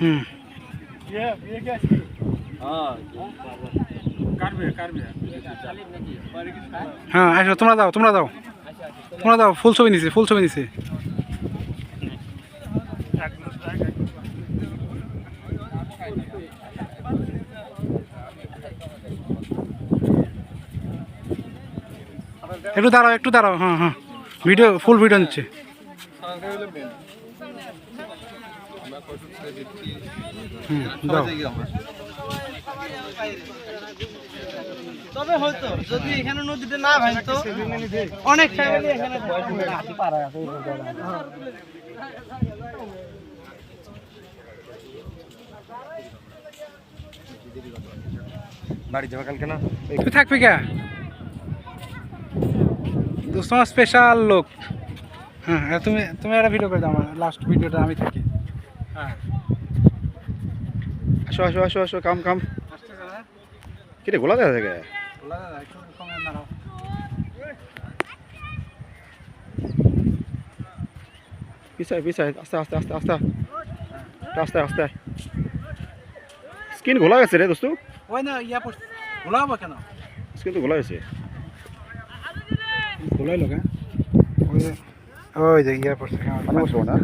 হুম। হ্যাঁ আসো তোমরা দাও তোমরা দাও। তোমরা দাও ফুল ছবি নিছে ফুল ছবি নিছে। একটু দাঁড়াও একটু দাঁড়াও হ্যাঁ হ্যাঁ। ভিডিও ফুল ভিডিও নিচ্ছে। তবে হয়তো যদি এখানে নদীতে না ভাঙতো অনেক ফ্যামিলি এখানে বাড়ি যাবা কালকে না? তুই থাকবি কে? দোস্ত স্পেশাল লোক। হ্যাঁ আর তুমি তুমি একটা ভিডিও করে দাও আমার লাস্ট ভিডিওটা আমি থাকি। হ্যাঁ। আসো আসো আসো আসো কাম কাম কিরে গোলা দেখা থেকে? পিছায় পিছায় আস্তে আস্তে আস্তে আস্তে। আস্তে আস্তে। স্কিন গোলা গেছে রে দোস্তু। ওই না ইয়া পড় ভোলাবো কেন? স্কিন তো গোলা গেছে। ভোলাই লোক হ্যাঁ। ওই যে- ওই যে ইয়া পড়ছে হ্যাঁ পানি বসবো না